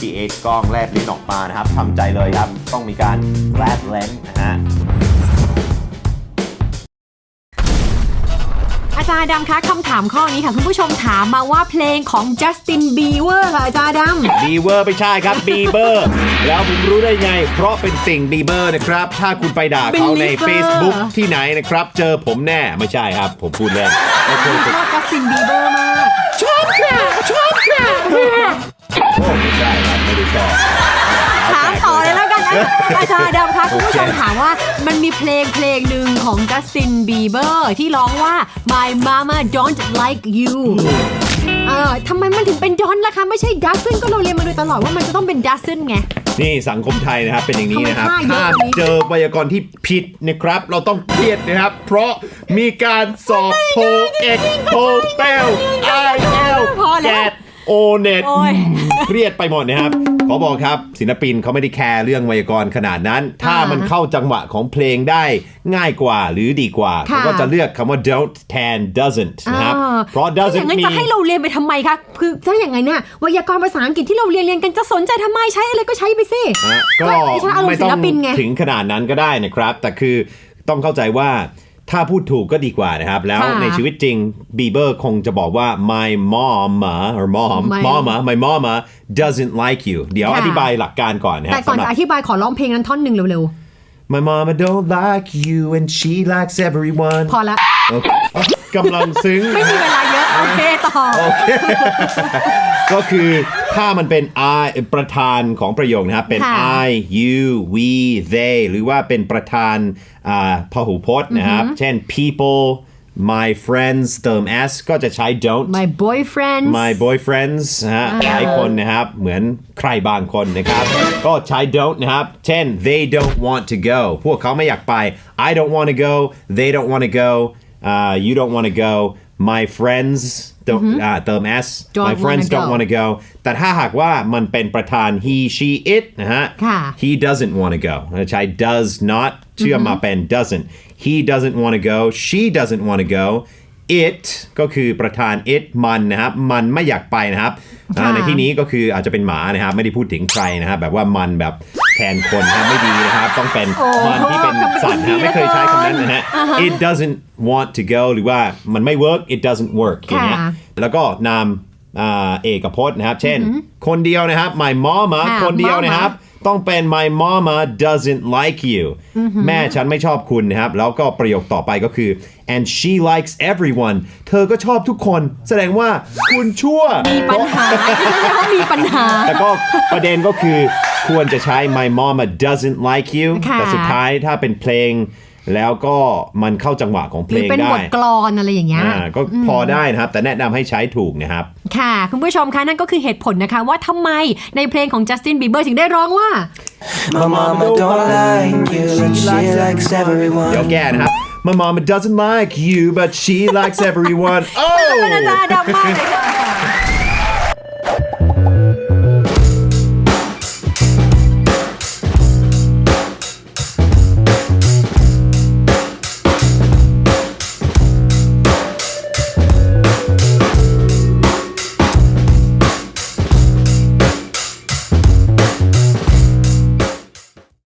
พี่เอชกล้องแลบลิ้นออกมานะครับทำใจเลยครับ ต้องมีการแลบเลนนะฮะอาจารย์ดำคะคำถามข้อนี้ค่ะ คุณผู้ชมถามมาว่าเพลงของ Justin Bieber ค่ะอาจารย์ดำ บีเวอร์ไม่ใช่ครับบีเบอร์ แล้วผมรู้ได้ไง เพราะเป็นติ่งบีเบอร์นะครับ ถ้าคุณไปด่าเขาใน Belieber Facebook ที่ไหนนะครับ เจอผมแน่ไม่ใช่ครับ ผมพูดเล่นไม่เคยชอบ Justin Bieber มาก ครับไม่ได้ชอบถามต่อเลยแล้วกันนะอาจารย์ดำคะคุณผู้ชมถามว่ามันมีเพลงเพลงหนึ่งของ Justin Bieber ที่ร้องว่า My Mama Don't Like You เออทำไมมันถึงเป็น don't ล่ะคะ ไม่ใช่ doesn't ก็เราเรียนมาโดยตลอดว่ามันจะต้องเป็น doesn't ไง นี่สังคมไทยนะครับเป็นอย่างนี้นะครับ ทำไมท่าเยอะถ้าแบบนี้ เจอไวยากรณ์ที่ผิดนะครับ เราต้องเครียดนะครับ เพราะมีการสอบโทเอกโทเปลไอเอลพอแล้วแกดโอเน็ตโอ้ย เครียดไปหมดนะครับ ขอบอกครับศิลปินเขาไม่ได้แคร์เรื่องไวยากรณ์ขนาดนั้น ถ้าอ่ามัมันเข้าจังหวะของเพลงได้ง่ายกว่าหรือดีกว่าค่ะเขาก็จะเลือกคำว่า don't แทน doesn't นะครับอ่าเพราะถ้าอ doesn't ย่างนั้นมีจะให้เราเรียนไปทำไมคะคือถ้าอย่างไงเนี่ยไวยากรณ์ภาษาอังกฤษที่เราเรียนเรียนกันจะสนใจทำไมใช้อะไรก็ใช้ไปสินะก็ไม่ใช่อารมณ์ไม่ต้องศิลปินไงถึงขนาดนั้นก็ได้นะครับ แต่คือต้องเข้าใจว่า ถ้าพูดถูกก็ดีกว่านะครับ แล้วค่ะในชีวิตจริงบีเบอร์คงจะบอกว่า my mom or mom My- mama my mama doesn't like you เดี๋ยวค่ะอธิบายหลักการก่อนนะคแต่รับก่อนสำหรับจะอธิบายขอร้องเพลงนั้นท่อนหนึ่งเร็ว My mama don't like you and she likes everyone ๆพอละโอเคกำลังซึ้ง ไม่มีเวลาเยอะ โอเค ต่อโอเค ก็คือถ้ามันเป็น I ประธานของประโยคนะครับเป็น ค่ะ I you we they หรือว่าเป็นประธานอ่าพหูพจน์นะครับ เช่น people my friends เติม s ก็จะใช้ don't my boyfriend my boyfriends นะฮะหลายคนนะครับ เหมือนใครบางคนนะครับ ก็ใช้ don't นะครับ เช่น they don't want to go พวกเขาไม่อยากไป I don't want to go they don't want to go uh, you don't want to go my friends เติมอ่าเติม s Don't my friends wanna don't go want to go แต่ถ้าหากว่ามันเป็นประธาน he she it นะฮะค่ะ he doesn't want to go ใช้ does not เชื่อมมาเป็น doesn't he doesn't want to go she doesn't want to go it ก็คือประธาน it มันนะครับ มันไม่อยากไปนะครับอ่าค่ะในที่นี้ก็คืออาจจะเป็นหมานะครับ ไม่ได้พูดถึงใครนะครับ แบบว่ามันแบบ แทนคนนะครับไม่ดีนะครับ ต้องเป็นโอ้มันที่เป็นสัตว์นะไม่เคยใช้คำนั้นนะฮะ it doesn't want to go หรือว่ามันไม่ work it doesn't work อย่างเงี้ยค่ะแล้วก็นามอ่า เอกพจน์นะครับ เช่น คนเดียวนะครับ my mama ค่ะคนเดียว mama นะครับ ต้องเป็น my mama doesn't like you แม่ฉันไม่ชอบคุณนะครับ แล้วก็ประโยคต่อไปก็คือ and she likes everyone เธอก็ชอบทุกคน แสดงว่าคุณชั่ว มีปัญหาเขามีปัญหา แต่ก็ประเด็นก็คือควรจะใช้ my mama doesn't like you ค่ะแต่สุดท้ายถ้าเป็นเพลง แล้วก็มันเข้าจังหวะของเพหลรืองเป็นได้บทกลอนอะไรอย่างเงี้ยอ่าก็พอได้นะครับ แต่แนะนำให้ใช้ถูกนะครับ ค่ะ คุณผู้ชมคะนั่นก็คือเหตุผลนะคะ ว่าทำไมในเพลงของ Justin Bieber ถึงได้ร้องว่า My mama don't like you, and she likes everyone. เดี๋ยวแก้นะครับ My mama doesn't like you but she likes everyone เป็นอา oh จารย์ดำมากเลยค่ะ